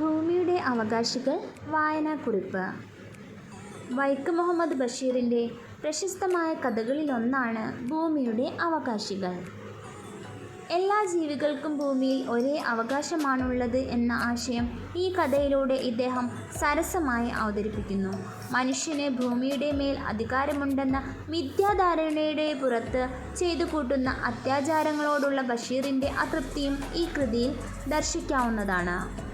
ഭൂമിയുടെ അവകാശികൾ വായനാക്കുറിപ്പ്. വൈക്കം മുഹമ്മദ് ബഷീറിന്റെ പ്രശസ്തമായ കഥകളിലൊന്നാണ് ഭൂമിയുടെ അവകാശികൾ. എല്ലാ ജീവികൾക്കും ഭൂമിയിൽ ഒരേ അവകാശമാണുള്ളത് എന്ന ആശയം ഈ കഥയിലൂടെ ഇദ്ദേഹം സരസമായി അവതരിപ്പിക്കുന്നു. മനുഷ്യന് ഭൂമിയുടെ മേൽ അധികാരമുണ്ടെന്ന മിഥ്യാധാരണയുടെ പുറത്ത് ചെയ്തു കൂട്ടുന്ന അത്യാചാരങ്ങളോടുള്ള ബഷീറിന്റെ അതൃപ്തിയും ഈ കൃതിയിൽ ദർശിക്കാവുന്നതാണ്.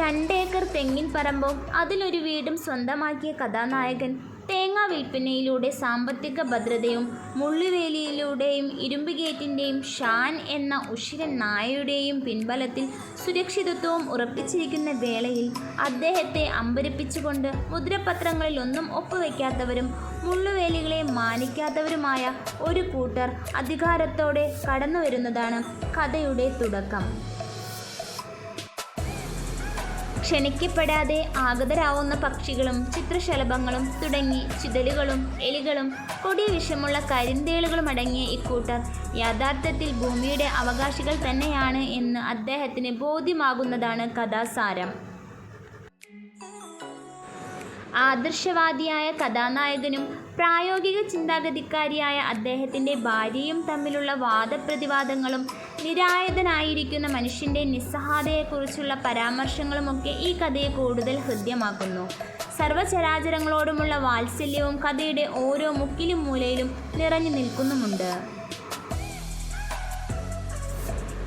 രണ്ടേക്കർ തെങ്ങിൻ പറമ്പും അതിലൊരു വീടും സ്വന്തമാക്കിയ കഥാനായകൻ. തേങ്ങാ വിൽപ്പനയിലൂടെ സാമ്പത്തിക ഭദ്രതയും മുള്ളിവേലിയിലൂടെയും ഇരുമ്പ് ഗേറ്റിന്റെയും ഷാൻ എന്ന ഉഷിരൻ നായയുടെയും പിൻബലത്തിൽ സുരക്ഷിതത്വവും ഉറപ്പിച്ചിരിക്കുന്ന വേളയിൽ അദ്ദേഹത്തെ അമ്പരിപ്പിച്ചുകൊണ്ട് മുദ്രപത്രങ്ങളിൽ ഒന്നും ഒപ്പുവെക്കാത്തവരും മുള്ളുവേലികളെ മാനിക്കാത്തവരുമായ ഒരു കൂട്ടർ അധികാരത്തോടെ കടന്നുവരുന്നതാണ് കഥയുടെ തുടക്കം. ക്ഷണിക്കപ്പെടാതെ ആഗതരാവുന്ന പക്ഷികളും ചിത്രശലഭങ്ങളും തുടങ്ങി ചിതലുകളും എലികളും കൊടിയ വിഷമുള്ള കരിന്തേളുകളും അടങ്ങിയ ഇക്കൂട്ടർ യഥാർത്ഥത്തിൽ ഭൂമിയുടെ അവകാശികൾ തന്നെയാണ് എന്ന് അദ്ദേഹത്തിന് ബോധ്യമാകുന്നതാണ് കഥാസാരം. ആദർശവാദിയായ കഥാനായകനും പ്രായോഗിക ചിന്താഗതിക്കാരിയായ അദ്ദേഹത്തിന്റെ ഭാര്യയും തമ്മിലുള്ള വാദപ്രതിവാദങ്ങളും നിരായുധനായിരിക്കുന്ന മനുഷ്യന്റെ നിസ്സഹായതയെക്കുറിച്ചുള്ള പരാമർശങ്ങളുമൊക്കെ ഈ കഥയെ കൂടുതൽ ഹൃദ്യമാക്കുന്നു. സർവചരാചരങ്ങളോടുമുള്ള വാത്സല്യവും കഥയുടെ ഓരോ മുക്കിലും മൂലയിലും നിറഞ്ഞു നിൽക്കുന്നുമുണ്ട്.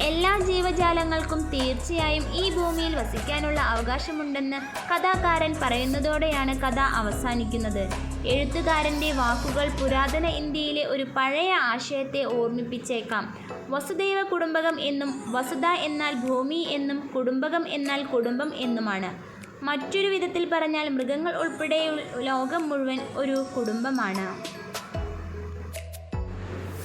എല്ലാ ജീവജാലങ്ങൾക്കും തീർച്ചയായും ഈ ഭൂമിയിൽ വസിക്കാനുള്ള അവകാശമുണ്ടെന്ന് കഥാകാരൻ പറയുന്നതോടെയാണ് കഥ അവസാനിക്കുന്നത്. എഴുത്തുകാരന്റെ വാക്കുകൾ പുരാതന ഇന്ത്യയിലെ ഒരു പഴയ ആശയത്തെ ഓർമ്മിപ്പിച്ചേക്കാം. വസുദൈവ കുടുംബകം എന്നും വസുധ എന്നാൽ ഭൂമി എന്നും കുടുംബകം എന്നാൽ കുടുംബം എന്നുമാണ്. മറ്റൊരു വിധത്തിൽ പറഞ്ഞാൽ മൃഗങ്ങൾ ഉൾപ്പെടെ ലോകം മുഴുവൻ ഒരു കുടുംബമാണ്.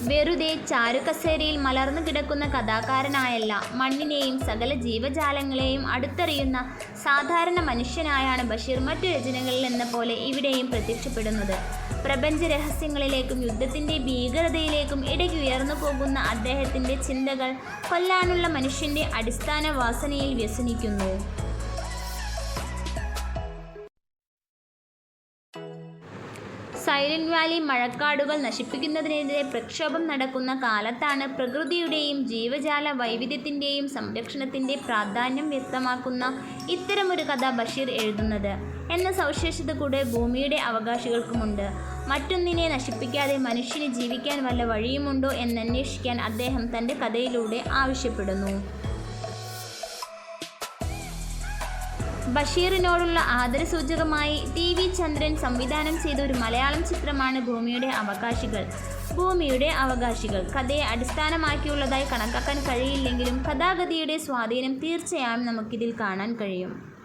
വെറുതെ ചാരുകസേരയിൽ മലർന്നു കിടക്കുന്ന കഥാകാരനായല്ല. മണ്ണിനെയും സകല ജീവജാലങ്ങളെയും അടുത്തറിയുന്ന സാധാരണ മനുഷ്യനായാണ് ബഷീർ മറ്റു രചനകളിൽ എന്ന പോലെ ഇവിടെയും പ്രത്യക്ഷപ്പെടുന്നത്. പ്രപഞ്ച രഹസ്യങ്ങളിലേക്കും യുദ്ധത്തിന്റെ ഭീകരതയിലേക്കും ഇടയ്ക്ക് ഉയർന്നു പോകുന്ന അദ്ദേഹത്തിന്റെ ചിന്തകൾ കൊല്ലാനുള്ള മനുഷ്യന്റെ അടിസ്ഥാന വാസനയിൽ വ്യസനിക്കുന്നു. സൈലന്റ് വാലി മഴക്കാടുകൾ നശിപ്പിക്കുന്നതിനെതിരെ പ്രക്ഷോഭം നടക്കുന്ന കാലത്താണ് പ്രകൃതിയുടെയും ജീവജാല വൈവിധ്യത്തിന്റെയും സംരക്ഷണത്തിന്റെ പ്രാധാന്യം വ്യക്തമാക്കുന്ന ഇത്തരമൊരു കഥ ബഷീർ എഴുതുന്നത്. എന്ന സവിശേഷത കൂടെ ഭൂമിയുടെ അവകാശികൾക്കുമുണ്ട്. മറ്റൊന്നിനെ നശിപ്പിക്കാതെ മനുഷ്യന് ജീവിക്കാൻ വല്ല വഴിയുമുണ്ടോ എന്നന്വേഷിക്കാൻ അദ്ദേഹം തന്റെ കഥയിലൂടെ ആവശ്യപ്പെടുന്നു. ബഷീറിനോടുള്ള ആദരസൂചകമായി ടി വി ചന്ദ്രൻ സംവിധാനം ചെയ്ത ഒരു മലയാളം ചിത്രമാണ് ഭൂമിയുടെ അവകാശികൾ. ഭൂമിയുടെ അവകാശികൾ. കഥയെ അടിസ്ഥാനമാക്കിയുള്ളതായി കണക്കാക്കാൻ കഴിയില്ലെങ്കിലും കഥാഗതിയുടെ സ്വാധീനം തീർച്ചയായും നമുക്കിതിൽ കാണാൻ കഴിയും.